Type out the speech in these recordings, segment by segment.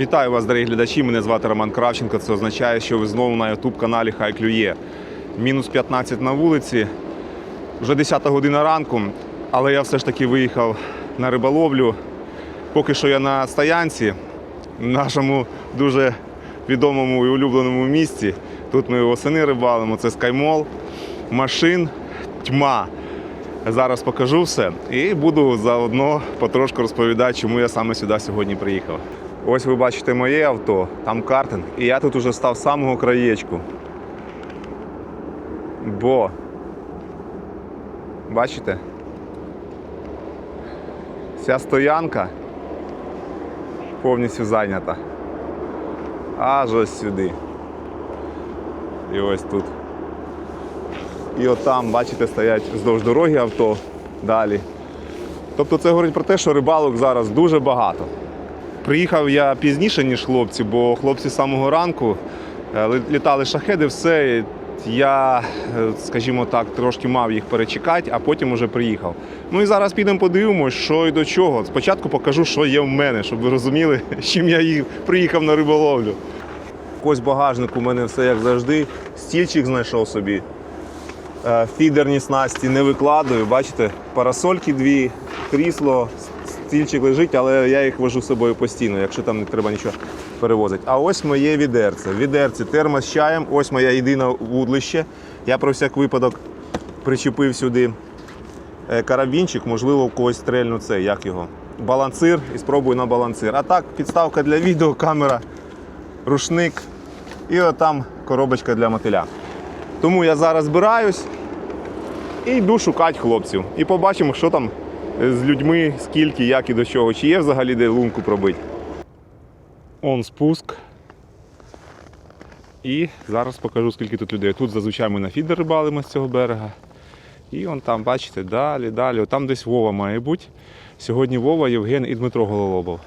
Вітаю вас, дорогі глядачі. Мене звати Роман Кравченко. Це означає, що ви знову на youtube каналі Хай клює. Мінус 15 на вулиці. Вже 10 година ранку, але я все ж таки виїхав на риболовлю. Поки що я на стоянці, в нашому дуже відомому і улюбленому місці. Тут ми восени рибалимо, це скаймол, машин, тьма. Зараз покажу все і буду заодно потрошку розповідати, чому я саме сюди сьогодні приїхав. Ось ви бачите моє авто, там картинг, і я тут уже став з самого краєчку. Бо, бачите? Ця стоянка повністю зайнята. Аж ось сюди. І ось тут. І от там, бачите, стоять вздовж дороги авто далі. Тобто це говорить про те, що рибалок зараз дуже багато. Приїхав я пізніше, ніж хлопці, бо хлопці з самого ранку е, літали шахеди, все. Я, е, скажімо так, трошки мав їх перечекати, а потім уже приїхав. Ну і зараз підемо подивимось, що і до чого. Спочатку покажу, що є в мене, щоб ви розуміли, з чим я їх приїхав на риболовлю. Ось багажник у мене все як завжди. Стільчик знайшов собі. Е, Фідерні снасті не викладаю. Бачите, парасольки дві, крісло, стільчик лежить, але я їх вожу з собою постійно, якщо там не треба нічого перевозити. А ось моє відерце. В відерці термос з чаєм, ось моє єдине вудлище. Я про всяк випадок причепив сюди е, карабінчик, можливо, в когось стрельну це, як його. Балансир і спробую на балансир. А так, підставка для відео, камера, рушник і отам коробочка для мотиля. Тому я зараз збираюсь і йду шукати хлопців. І побачимо, що там з людьми, скільки, як і до чого. Чи є взагалі де лунку пробити. Он спуск. І зараз покажу, скільки тут людей. Тут зазвичай ми на фідер рибалимо з цього берега. І он там, бачите, далі, далі. Там десь Вова має бути. Сьогодні Вова, Євген і Дмитро Гололобов.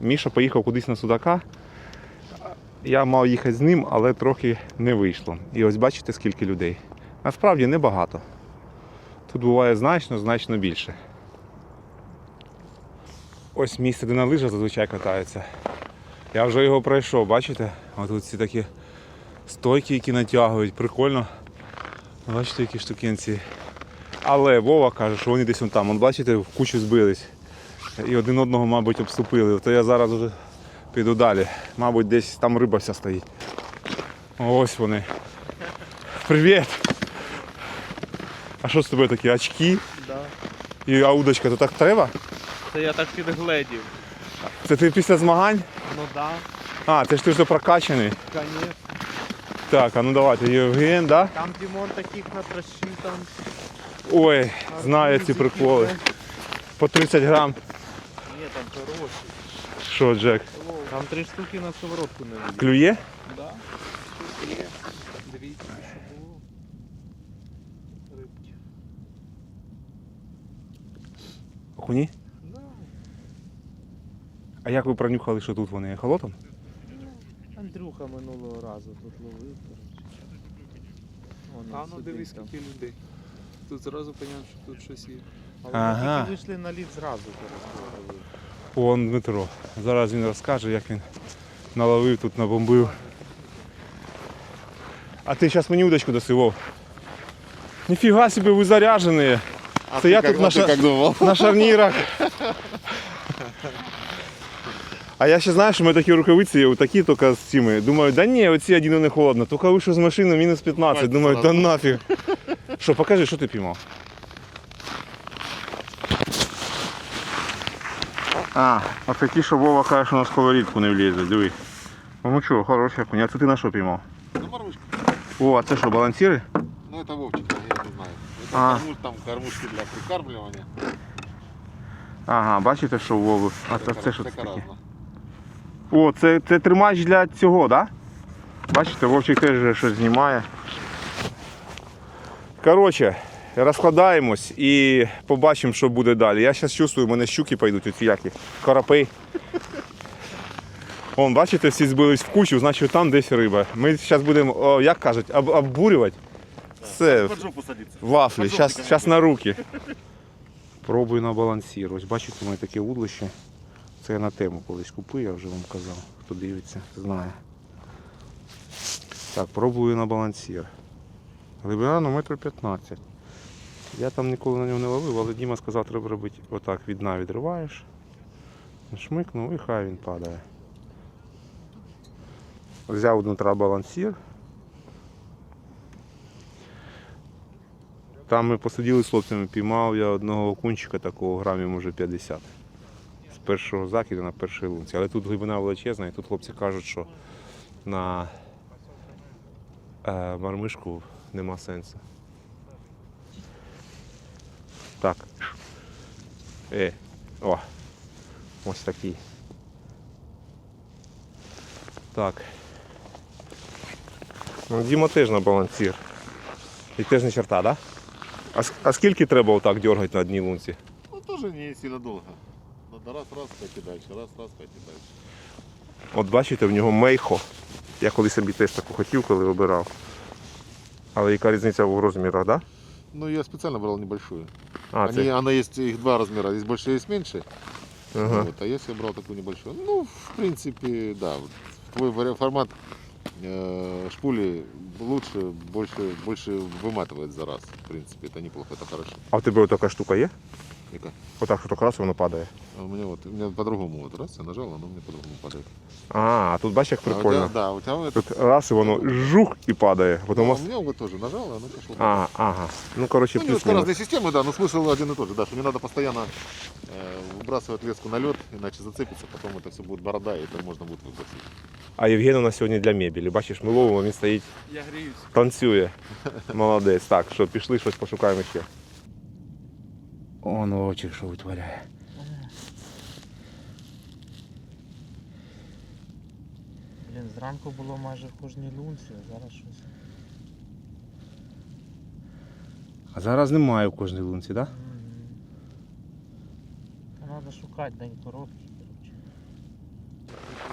Міша поїхав кудись на Судака. Я мав їхати з ним, але трохи не вийшло. І ось бачите, скільки людей. Насправді небагато. Тут буває значно, значно більше. Ось місце, де на лижах зазвичай катаються. Я вже його пройшов, бачите? Ось тут ці такі стойки, які натягують, прикольно. Бачите, які штукенці. Але Вова каже, що вони десь вон там, вон, бачите, в кучу збились. І один одного, мабуть, обступили. То я зараз вже піду далі. Мабуть, десь там риба вся стоїть. Ось вони. Привіт! А що з тобою такі? Очки Да. і а удочка, то так треба? Це я так підгледів. Це ти після змагань? Ну да, А, це ж ти вже прокачаний. конечно. Так, а ну давайте, Євген, да? Там Дімон таких натрощив там. Ой, знаю ці приколи. По 30 грам. Ні, там хороші. Що, Джек? Там три штуки на сковородку не влізли. Клює? Да. Тут є. Дивіться, що було. Рибки. Окуні? А як ви пронюхали, що тут вони холотом? Андрюха минулого разу тут ловив. Воно А ну дивись, скільки людей. Тут зразу понятно, що тут щось є. Але Ага. ми тільки вийшли на лід зразу ловив. Вон Дмитро. Зараз він розкаже, як він наловив тут, набомбив. А ти зараз мені удочку досивав. Ніфіга собі, ви заряжені. Це я тут на, ша... на шарнірах. А я ще знаю, що ми такі рукавиці такі тільки з цими. Думаю, да ні, оці один не холодно. Тільки вийшов з машини мінус 15. Думаю, да нафіг. Що, покажи, що ти піймав? А, а це ті, що Вова каже, що на сковорідку не влізе, диви. Ну що, хороший окунь. А це ти на що піймав? Ну, морожка. О, а це що, балансіри? Ну, это Вовчик, я не знаю. Это А. кормуш- там кормушки для прикармливания. Ага, бачите, що у Вови? А це, це що це таке? О, це, це тримач для цього, так? Да? Бачите, Вовчик теж щось знімає. Коротше, розкладаємось і побачимо, що буде далі. Я зараз чувствую, у мене щуки пойдуть, оці які, карапи. Вон, бачите, всі збились в кучу, значить там десь риба. Ми зараз будемо, о, як кажуть, об, оббурювати. Все, вафлі, зараз на руки. Пробую на балансір. Ось бачите, у мене таке удлище. Це я на тему колись купив, я вже вам казав. Хто дивиться, знає. Так, пробую на балансір. Глибина ну, метр 15. Я там ніколи на нього не ловив, але Діма сказав, треба робити отак від дна відриваєш. Шмикнув і хай він падає. Взяв Дмитра балансір. Там ми посиділи з хлопцями, піймав я одного окунчика такого грамів може 50. Першого закиду на першій лунці. Але тут глибина величезна, і тут хлопці кажуть, що на е, мармишку нема сенсу. Так. Е, о, ось такий. Так. Ну, Діма теж на балансір. І теж не черта, так? Да? А, а скільки треба отак дергати на одній лунці? Ну, тоже не сильно долго. Надо раз-раз пойти дальше, раз-раз пойти дальше. От бачите, в нього мейхо. Я колись собі теж таку хотів, коли обирав. Але яка різниця в розмірах, так? Да? Ну, я специально брал небольшую. А, Они, це. Она есть, их два размера, есть больше, есть меньше. Ага. Вот, а если я брал такую небольшую, ну, в принципе, да, вот твой вари- формат э, шпули лучше, больше, больше выматывает за раз. В принципе, это неплохо, это хорошо. А в тебе така штука є? Яка? Отак, що так раз воно падає. А у меня вот, у меня по-другому вот, раз я нажал, оно у меня по-другому падает. А, а тут бачиш, як А у тебя, прикольно. да, у тебя это, Тут раз і воно жух і падає. Потім а, ось... у меня вот тоже нажал, и оно пошло. А, ага. Ну, коротше, Ну, немножко плюс-мінус. разные системы, да, но смысл один и тот же, да, что не надо постоянно э, выбрасывать леску на лед, иначе зацепится, потом это все будет борода, и это можно будет выбросить. А Євген у нас сьогодні для мебелі. Бачиш, ми ловимо, він стоїть, Я гріюсь. танцює. Молодець. Так, що, пішли, щось пошукаємо ще. Он очі, що витворяє. Блін, зранку було майже в кожній лунці, а зараз щось. А зараз немає в кожній лунці, так? Да? Та треба шукати день короткий.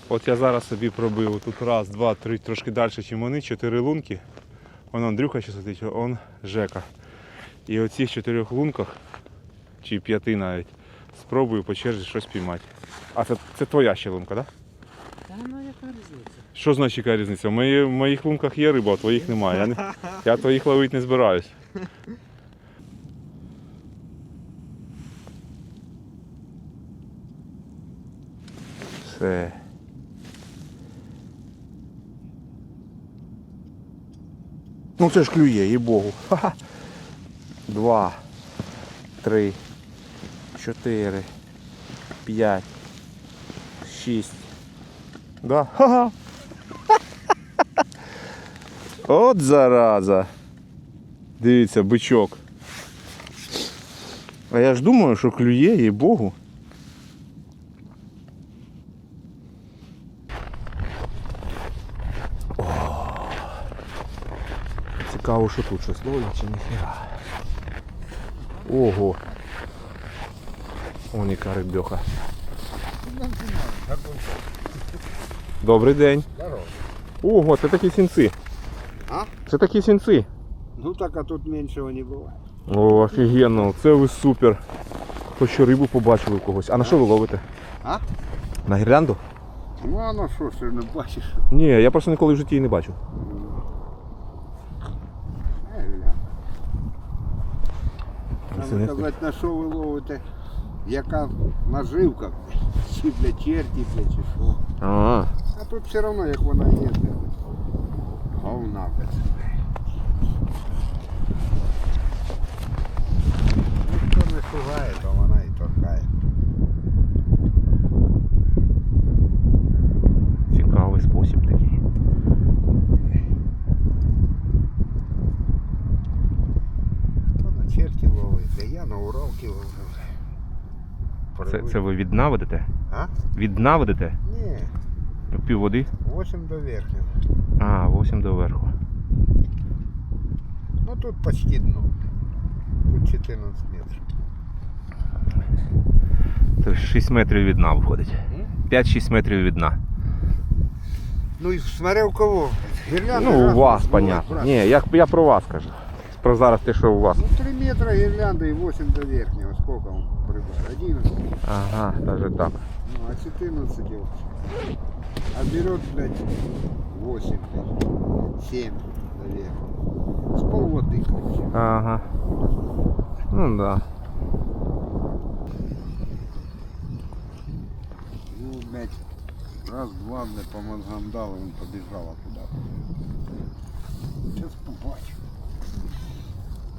От я зараз собі пробив тут раз, два, три, трошки далі, ніж вони, чотири лунки. Вон Андрюха ще сидить, он Жека. І оці в чотирьох лунках, чи п'яти навіть, спробую по черзі щось піймати. А це, це твоя ще лунка, так? Да? Та ну яка різниця? Що значить яка різниця? В, мої, в моїх лунках є риба, а твоїх немає. Я, не, я твоїх ловити не збираюсь. Все. Ну це ж клює, їй богу. Ха-ха. Два, три, чотири, п'ять, шість. Да. Ха-ха. От зараза. Дивіться, бичок. А я ж думаю, що клює, їй богу. О. Цікаво, що тут щось ловлять чи ніхера. Ого. Вон яка рибьоха. Добрий день. Ого, це такі сінці. А? Це такі сінці. Ну так, а тут меньшего не бывает. О, офігенно, це ви супер. Хоч рибу побачили у когось. А на що ви ловите? А? На гірлянду? Ну а ну що ж ти не бачиш? Ні, я просто ніколи в житті її не бачив. Е. Це Треба не казати, на що ви ловите, яка наживка, чи для черті, для чи що. А, А тут все одно, як вона є, де говна без. Ну хто не шугає, то вона і торкає. цікавий спосіб такий. То на черті ловить, де я на Уралки ловив. Це, це ви від дна ведете? А? Від дна ведете? Ні, Пів води? 8 до верхнього. А, 8 до верху. Ну тут почти дно. Тут 14 метрів. То 6 метрів від дна виходить. 5-6 метрів від дна. Ну і смотря у кого. Гірлянда Ну, у раз вас, понятно. Ні, я, я про вас кажу. Про зараз те, що у вас. Ну 3 метра гирлянда и 8 до верхнего. Сколько он прибыл? 11. Ага, навіть так. Ну, а 14 его. А берет, блядь, 8, блядь, 7, наверное. С полводы, короче. Ага. Ну да. Ну, блядь, раз-два, блядь, по мозгам дал, и он побежал куда-то. Сейчас побачу.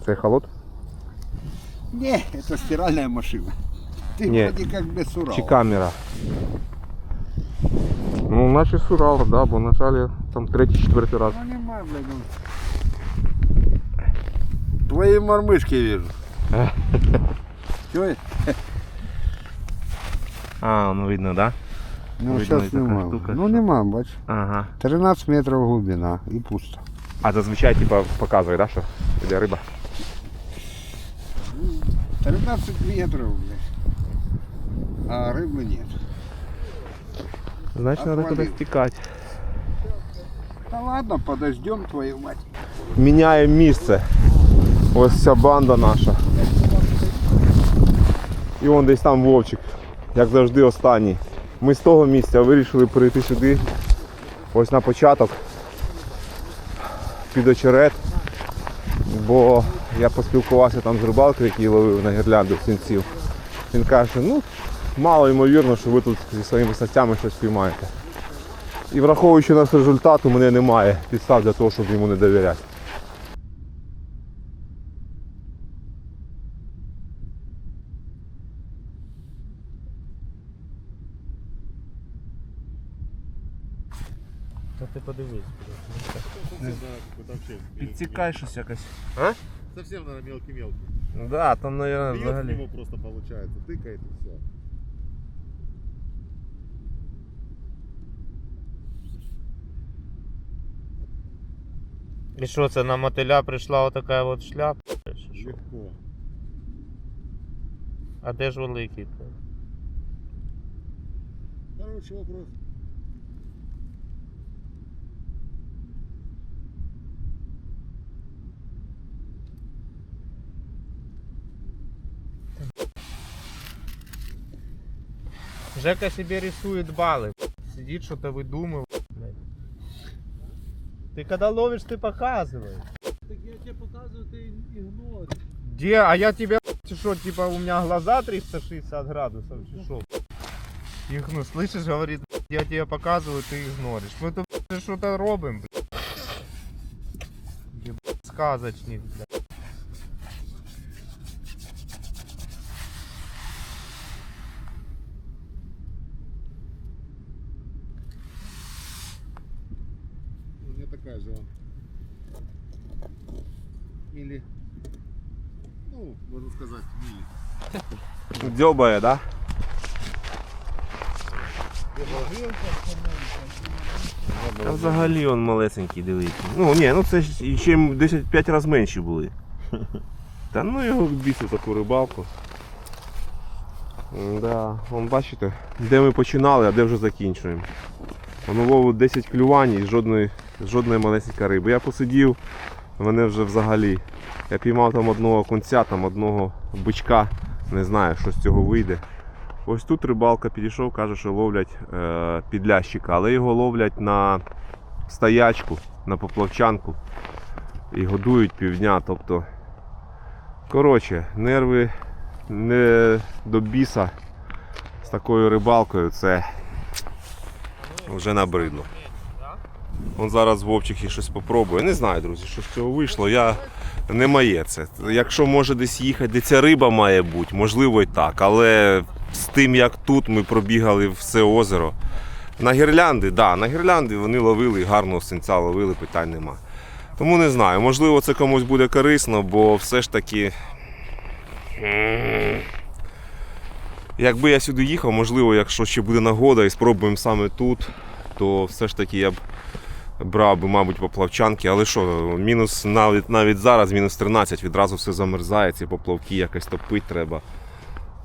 Це холод? Не, это стиральная машина. Ты Не. вроде как, блядь, сурал. Чи камера? Ну, наче сурал, да, бо на жаль, там третій, четвертий раз. Ну, нема, блядь, ну. Твои мормышки вижу. Чё? А, ну видно, да? Ну, Видно, сейчас і така нема. штука, ну, що- нема, бач. Ага. 13 метров глубина и пусто. А зазвичай, типа, показує, да, що іде риба? 13 метров, блядь. А рыбы нет. Значить, треба Отвалив. кудись тікати. Да ладно, подождем твою мать. Міняємо місце. Ось ця банда наша. І вон десь там Вовчик, як завжди, останній. Ми з того місця вирішили перейти сюди. Ось на початок. Під очерет. Бо я поспілкувався там з рибалкою, який ловив на гірлянду сінців. Він каже, ну мало ймовірно, що ви тут зі своїми снастями щось піймаєте. І враховуючи наш результат, у мене немає підстав для того, щоб йому не довіряти. Та ти подивись. Підтікай щось якось. Совсем, наверное, мелкий-мелкий. Да, там, наверное, Бьет взагалі. него просто получается, тыкает и все. І що це на мотиля прийшла отака от шляпа? Легко. А де ж великий? Хороший вопрос. Жека себе рисует баллы. Сидит, что-то выдумывает. Ты когда ловишь, ты показываешь. Так я тебе показую, ты игноришь. Где? А я тебя, что, типа, у меня глаза 360 градусов, чи что? Их, ну, слышишь, говорит, я тебе показываю, ты игноришь. Мы тут что-то робим, блядь. Сказочник, блядь. Мили. Да? Та взагалі он малесенький, дивіться. Ну ні, ну це ж ще м 10-5 разів менші були. Та ну його бісить таку рибалку. Да, вон бачите, де ми починали, а де вже закінчуємо. Воно ловить 10 клювань і жодної, жодної малесенької риби. Я посидів, мене вже взагалі. Я піймав там одного конця, там одного бичка. Не знаю, що з цього вийде. Ось тут рибалка підійшов, каже, що ловлять е, підлящика, але його ловлять на стоячку, на поплавчанку і годують півдня. Тобто, коротше, нерви не до біса з такою рибалкою це вже набридло. Он зараз Вовчик і щось попробує. Не знаю, друзі, що з цього вийшло. Я не моє це. Якщо може десь їхати, де ця риба має бути, можливо і так. Але з тим, як тут ми пробігали все озеро. На гірлянди, да, на гірлянди вони ловили, гарного синця ловили, питань нема. Тому не знаю, можливо, це комусь буде корисно, бо все ж таки. Якби я сюди їхав, можливо, якщо ще буде нагода і спробуємо саме тут, то все ж таки я б брав би, мабуть, поплавчанки. Але що, мінус навіть, навіть зараз, мінус 13, відразу все замерзає, ці поплавки якось топити треба.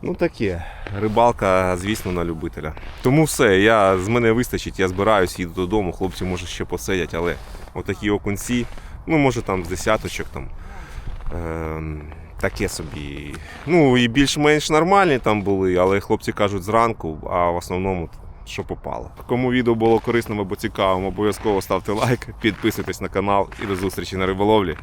Ну таке, рибалка, звісно, на любителя. Тому все, я, з мене вистачить, я збираюсь, їду додому, хлопці може ще посидять, але отакі окунці, ну може там з десяточок там. Ем, таке собі. Ну і більш-менш нормальні там були, але хлопці кажуть зранку, а в основному що попало. Кому відео було корисним або цікавим, обов'язково ставте лайк, підписуйтесь на канал і до зустрічі на риболовлі.